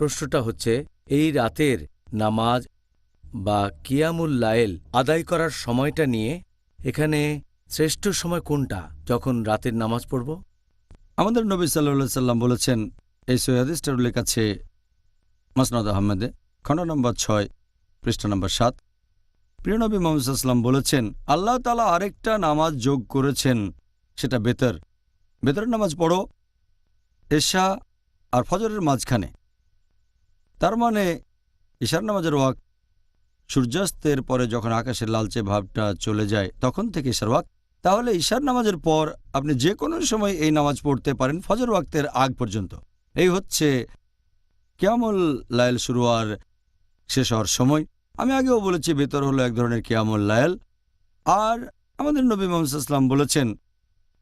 প্রশ্নটা হচ্ছে, এই রাতের নামাজ বা কিয়ামুল লায়েল আদায় করার সময়টা নিয়ে এখানে শ্রেষ্ঠ সময় কোনটা যখন রাতের নামাজ পড়ব? আমাদের নবী সাল্লা সাল্লাম বলেছেন, এই সৈয়াদিস্টার উল্লেখ আছে মাসনাদ আহমেদে, খণ্ড নম্বর ছয়, পৃষ্ঠা নম্বর সাত। প্রিয় নবী মোহাম্মদ বলেছেন, আল্লাহ তালা আরেকটা নামাজ যোগ করেছেন, সেটা বেতর। বেতরের নামাজ পড়ো, এশা আর ফজরের মাঝখানে। তার মানে ঈশার নামাজের ওয়াক সূর্যাস্তের পরে যখন আকাশের লালচে ভাবটা চলে যায়, তখন থেকে ঈশার ওয়াক তাহলে ঈশার নামাজের পর আপনি যে কোনো সময় এই নামাজ পড়তে পারেন ফজর ওয়াক্তের আগ পর্যন্ত। এই হচ্ছে কেয়ামুল লায়েল শুরু আর শেষ হওয়ার সময়। আমি আগেও বলেছি বেতর হলো এক ধরনের কেয়ামুল লায়েল আর আমাদের নবী মোহাম্মদ ইসলাম বলেছেন,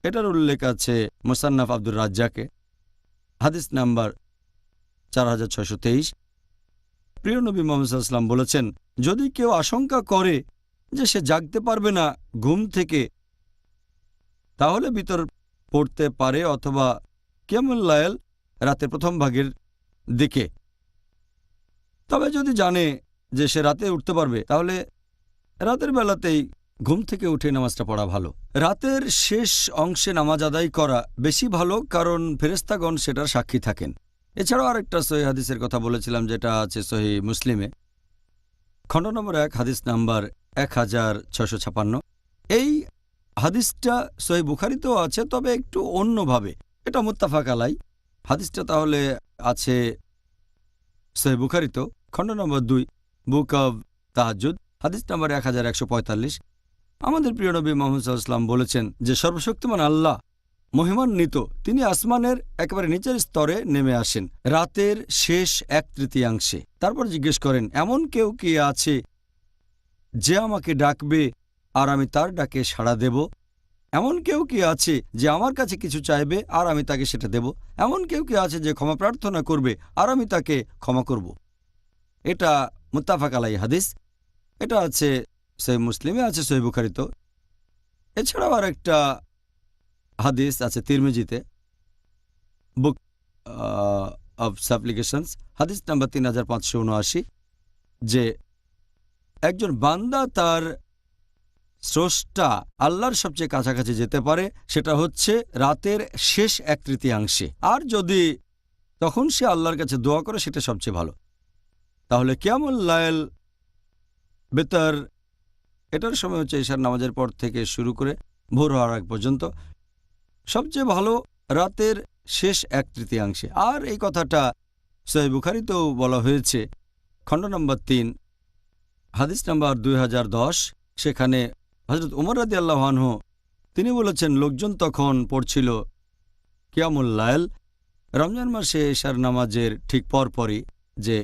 এটার উল্লেখ আছে মোসান্নাফ আব্দুর রাজ্জাকে, হাদিস নাম্বার চার হাজার ছয়শো তেইশ। প্রিয় নবী মোহাম্মদ ইসলাম বলেছেন, যদি কেউ আশঙ্কা করে যে সে জাগতে পারবে না ঘুম থেকে, তাহলে ভিতর পড়তে পারে অথবা কেমন লায়েল রাতের প্রথম ভাগের দিকে। তবে যদি জানে যে সে রাতে উঠতে পারবে, তাহলে রাতের বেলাতেই ঘুম থেকে উঠে নামাজটা পড়া ভালো। রাতের শেষ অংশে নামাজ আদায় করা বেশি ভালো, কারণ ফেরেস্তাগণ সেটার সাক্ষী থাকেন। এছাড়াও আরেকটা সহি হাদিসের কথা বলেছিলাম, যেটা আছে সহি মুসলিমে। খণ্ড নম্বর এক, হাদিস নাম্বার এক হাজার ছশো ছাপান্ন। এই হাদিসটা সহি বুখারিতেও আছে, তবে একটু অন্যভাবে। এটা মুত্তাফাক আলাই। হাদিসটা তাহলে আছে সহি বুখারিতেও। খণ্ড নম্বর দুই, বুক অব তাহাজুদ হাদিস নাম্বার এক আমাদের প্রিয় নবী মোহাম্মদ সাল্লাম বলেছেন যে, সর্বশক্তিমান আল্লাহ মহিমান্বিত। তিনি আসমানের একেবারে নিচের স্তরে নেমে আসেন। রাতের শেষ এক তৃতীয়াংশে। তারপর জিজ্ঞেস করেন, এমন কেউ কি আছে যে আমাকে ডাকবে আর আমি তার ডাকে সাড়া দেব? এমন কেউ কি আছে যে আমার কাছে কিছু চাইবে আর আমি তাকে সেটা দেব? এমন কেউ কি আছে যে ক্ষমা প্রার্থনা করবে আর আমি তাকে ক্ষমা করব? এটা মুত্তাফাক আলাই হাদিস। এটা আছে সই মুসলিমে, আছে সই বুখারিত এছাড়াও আর একটা হাদিস আছে তিরমিজিতে বুক অব সাপ্লিকেশনস হাদিস নাম্বার তিন হাজার পাঁচশো উনআশি, যে একজন বান্দা তার স্রষ্টা আল্লাহর সবচেয়ে কাছাকাছি যেতে পারে, সেটা হচ্ছে রাতের শেষ এক তৃতীয়াংশে। আর যদি তখন সে আল্লাহর কাছে দোয়া করে, সেটা সবচেয়ে ভালো। তাহলে কেমন লায়েল বেতার, এটার সময় হচ্ছে ঈশার নামাজের পর থেকে শুরু করে ভোর হওয়ার আগ পর্যন্ত সবচেয়ে ভালো রাতের শেষ এক তৃতীয়াংশে। আর এই কথাটা সহি বুখারিতেও বলা হয়েছে। খণ্ড নম্বর তিন, হাদিস নম্বর দুই হাজার দশ। সেখানে হজরত উমর রাদি আল্লাহানহ তিনি বলেছেন, লোকজন তখন পড়ছিল কিয়ামুল্লায়ল রমজান মাসে এশার নামাজের ঠিক পরপরই যে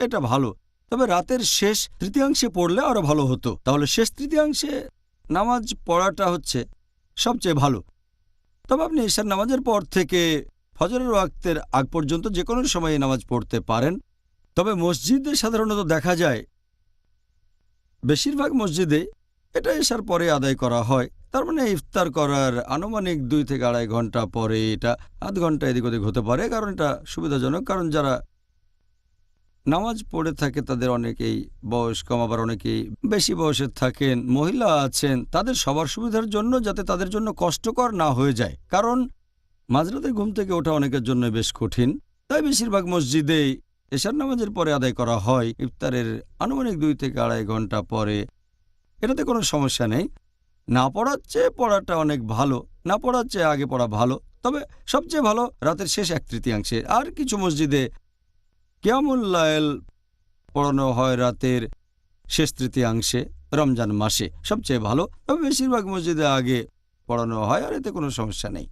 এটা ভালো। তবে রাতের শেষ তৃতীয়াংশে পড়লে আরও ভালো হতো। তাহলে শেষ তৃতীয়াংশে নামাজ পড়াটা হচ্ছে সবচেয়ে ভালো। তবে আপনি এশার নামাজের পর থেকে ফজরের ওয়াক্তের আগ পর্যন্ত যে কোনো সময়ে নামাজ পড়তে পারেন। তবে মসজিদে সাধারণত দেখা যায়, বেশিরভাগ মসজিদে এটা এসার পরে আদায় করা হয়। তার মানে ইফতার করার আনুমানিক দুই থেকে আড়াই ঘণ্টা পরে এটা আধ ঘণ্টা এদিক ওদিক হতে পারে। কারণ এটা সুবিধাজনক, কারণ যারা নামাজ পড়ে থাকে তাদের অনেকেই বয়স কম আবার অনেকেই বেশি বয়সের থাকেন, মহিলা আছেন, তাদের সবার সুবিধার জন্য যাতে তাদের জন্য কষ্টকর না হয়ে যায়। কারণ মাঝরাতে ঘুম থেকে ওঠা অনেকের জন্য বেশ কঠিন। তাই বেশিরভাগ মসজিদেই এশার নামাজের পরে আদায় করা হয়, ইফতারের আনুমানিক দুই থেকে আড়াই ঘণ্টা পরে। এটাতে কোনো সমস্যা নেই। না পড়ার চেয়ে পড়াটা অনেক ভালো, না পড়ার চেয়ে আগে পড়া ভালো। তবে সবচেয়ে ভালো রাতের শেষ এক তৃতীয়াংশে। আর কিছু মসজিদে কেয়ামুল্লায়েল পড়ানো হয় রাতের শেষ তৃতীয়াংশে, রমজান মাসে। সবচেয়ে ভালো বেশিরভাগ মসজিদে আগে পড়ানো হয় আর এতে কোনো সমস্যা নেই।